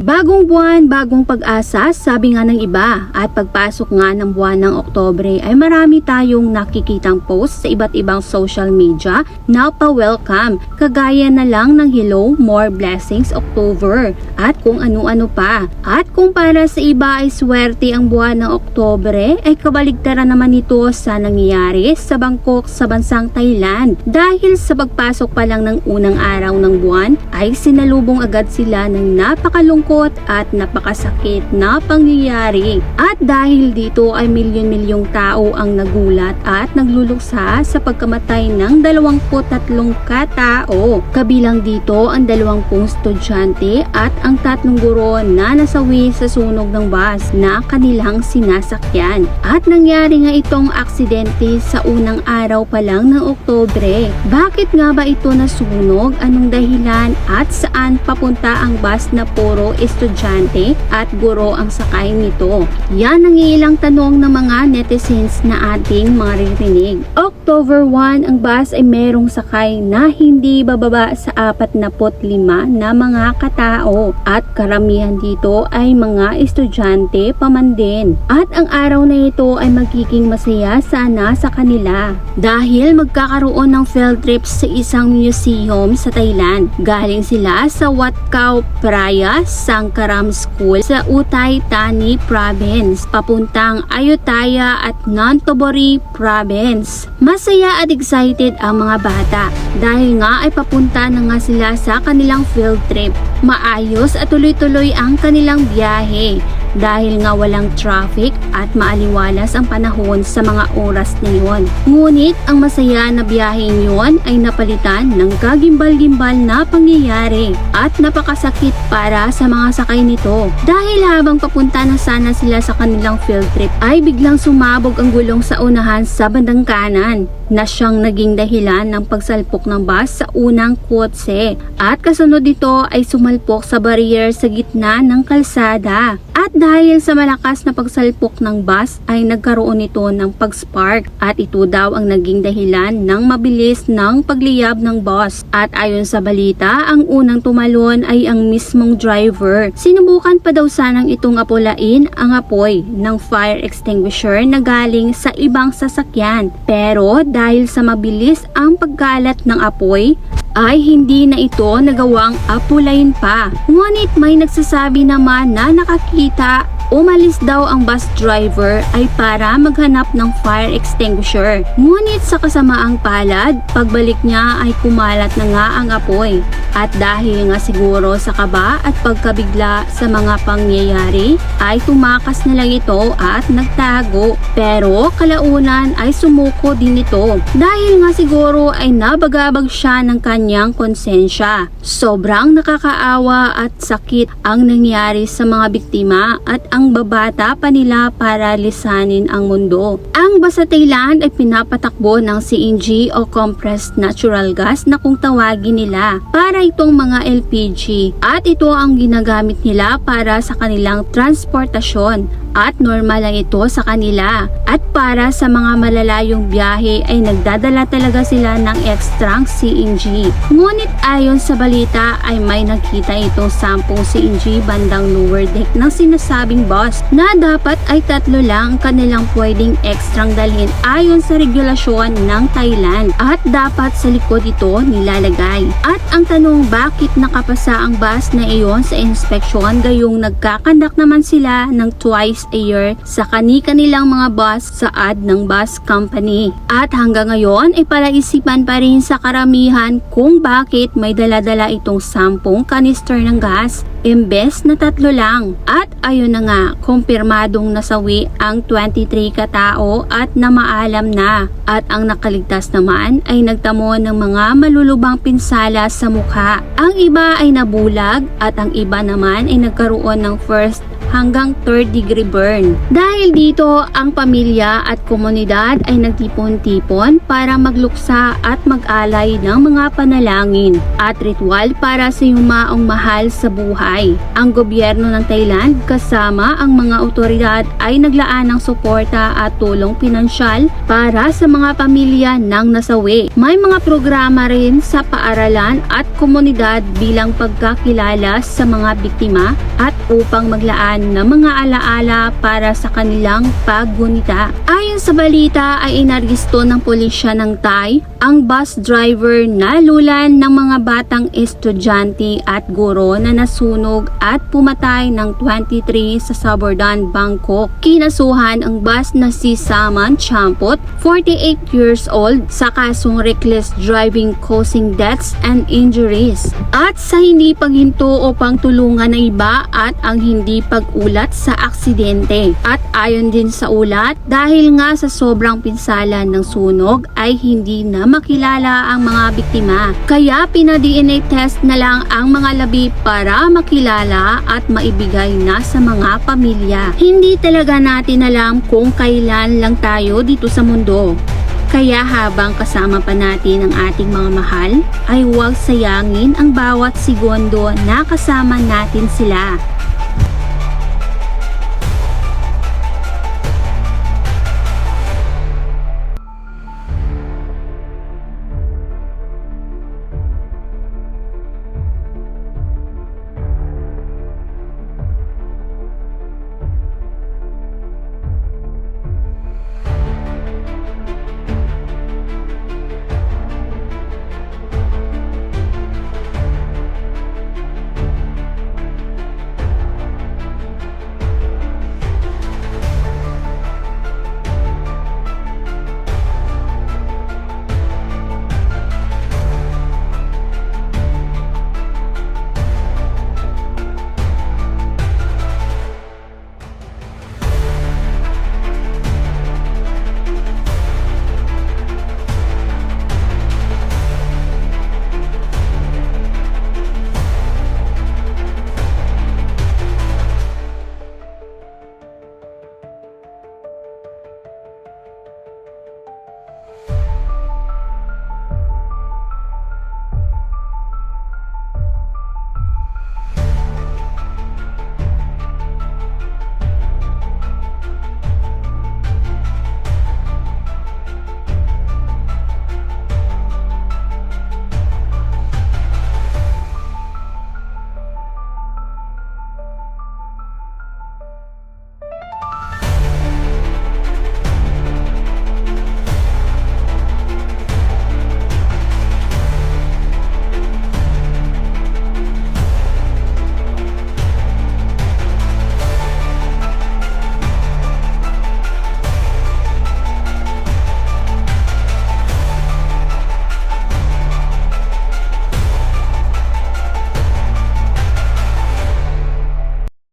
Bagong buwan, bagong pag-asa, sabi nga ng iba. At pagpasok nga ng buwan ng Oktobre ay marami tayong nakikitang post sa iba't ibang social media na pa-welcome. Kagaya na lang ng Hello, More Blessings October at kung ano-ano pa. At kung para sa iba ay swerte ang buwan ng Oktobre, ay kabaligtaran naman ito sa nangyayari sa Bangkok sa bansang Thailand. Dahil sa pagpasok pa lang ng unang araw ng buwan, ay sinalubong agad sila ng napakalungkot at napakasakit na pangyayari. At dahil dito ay milyon-milyong tao ang nagulat at nagluluksa sa pagkamatay ng 23 katao. Kabilang dito ang 20 estudyante at ang tatlong guro na nasawi sa sunog ng bus na kanilang sinasakyan. At nangyari nga itong aksidente sa unang araw pa lang ng Oktobre. Bakit nga ba ito nasunog? Anong dahilan at saan papunta ang bus na puro estudyante at guro ang sakay nito? Yan ang ilang tanong ng mga netizens na ating maririnig. October 1, ang bus ay merong sakay na hindi bababa sa 45 na mga katao at karamihan dito ay mga estudyante pa man din. At ang araw na ito ay magiging masaya sana sa kanila dahil magkakaroon ng field trip sa isang museum sa Thailand. Galing sila sa Wat Khao Praya Sangkaram School sa Utay Thani Province papuntang Ayutthaya at Nonthaburi Province. Masaya at excited ang mga bata dahil nga ay papunta na nga sila sa kanilang field trip. Maayos at tuloy-tuloy ang kanilang biyahe dahil nga walang traffic at maaliwalas ang panahon sa mga oras na yun. Ngunit ang masaya na biyaheng yun ay napalitan ng kagimbal-gimbal na pangyayari at napakasakit para sa mga sakay nito. Dahil habang papunta na sana sila sa kanilang field trip ay biglang sumabog ang gulong sa unahan sa bandang kanan na siyang naging dahilan ng pagsalpok ng bus sa unang kotse at kasunod dito ay sumalpok sa barrier sa gitna ng kalsada. At dahil sa malakas na pagsalpok ng bus ay nagkaroon ito ng pag-spark at ito daw ang naging dahilan ng mabilis ng pagliyab ng bus. At ayon sa balita, ang unang tumalon ay ang mismong driver. Sinubukan pa daw sanang itong apulain ang apoy ng fire extinguisher na galing sa ibang sasakyan. Pero sa mabilis ang pagkalat ng apoy, ay hindi na ito nagawang apulayin pa. Ngunit may nagsasabi naman na nakakita Umalis daw ang bus driver ay para maghanap ng fire extinguisher. Ngunit sa kasamaang palad, pagbalik niya ay kumalat na nga ang apoy. At dahil nga siguro sa kaba at pagkabigla sa mga pangyayari, ay tumakas na lang ito at nagtago. Pero kalaunan ay sumuko din ito. Dahil nga siguro ay nabagabag siya ng kanyang konsensya. Sobrang nakakaawa at sakit ang nangyari sa mga biktima at ang babata pa nila para lisanin ang mundo. Ang basa Thailand ay pinapatakbo ng CNG o compressed natural gas na kung tawagin nila para itong mga LPG at ito ang ginagamit nila para sa kanilang transportasyon at normal lang ito sa kanila. At para sa mga malalayong biyahe ay nagdadala talaga sila ng ekstrang CNG. Ngunit ayon sa balita ay may nakita itong sampung CNG bandang lower deck ng sinasabing bus na dapat ay tatlo lang ang kanilang pwedeng ekstrang dalhin ayon sa regulasyon ng Thailand at dapat sa likod ito nilalagay. At ang tanong bakit nakapasa ang bus na iyon sa inspeksyon gayong nagkakandak naman sila ng twice a year sa kani-kanilang mga bus sa ad ng bus company. At hanggang ngayon ay palaisipan pa rin sa karamihan kung bakit may daladala itong sampung kanister ng gas imbes na tatlo lang. At ayun na nga, kumpirmadong nasawi ang 23 katao at namaalam na. At ang nakaligtas naman ay nagtamo ng mga malulubang pinsala sa mukha. Ang iba ay nabulag at ang iba naman ay nagkaroon ng first hanggang 3rd degree burn. Dahil dito, ang pamilya at komunidad ay nagtipon-tipon para magluksa at mag-alay ng mga panalangin at ritual para sa yumaong mahal sa buhay. Ang gobyerno ng Thailand kasama ang mga otoridad ay naglaan ng suporta at tulong pinansyal para sa mga pamilya ng nasawi. May mga programa rin sa paaralan at komunidad bilang pagkakilala sa mga biktima at upang maglaan ng mga alaala para sa kanilang paggunita. Ayon sa balita ay inargisto ng pulisya ng Thai ang bus driver na lulan ng mga batang estudyante at guro na nasunog at pumatay ng 23 sa Sabordan, Bangkok. Kinasuhan ang bus na si Saman Champot, 48 years old, sa kasong reckless driving causing deaths and injuries. At sa hindi paghinto o pangtulungan ng iba at ang hindi pag-ulat sa aksidente. At ayon din sa ulat, dahil nga sa sobrang pinsala ng sunog ay hindi na makilala ang mga biktima. Kaya pina-DNA test na lang ang mga labi para makilala at maibigay na sa mga pamilya. Hindi talaga natin alam kung kailan lang tayo dito sa mundo. Kaya habang kasama pa natin ang ating mga mahal, ay huwag sayangin ang bawat segundo na kasama natin sila.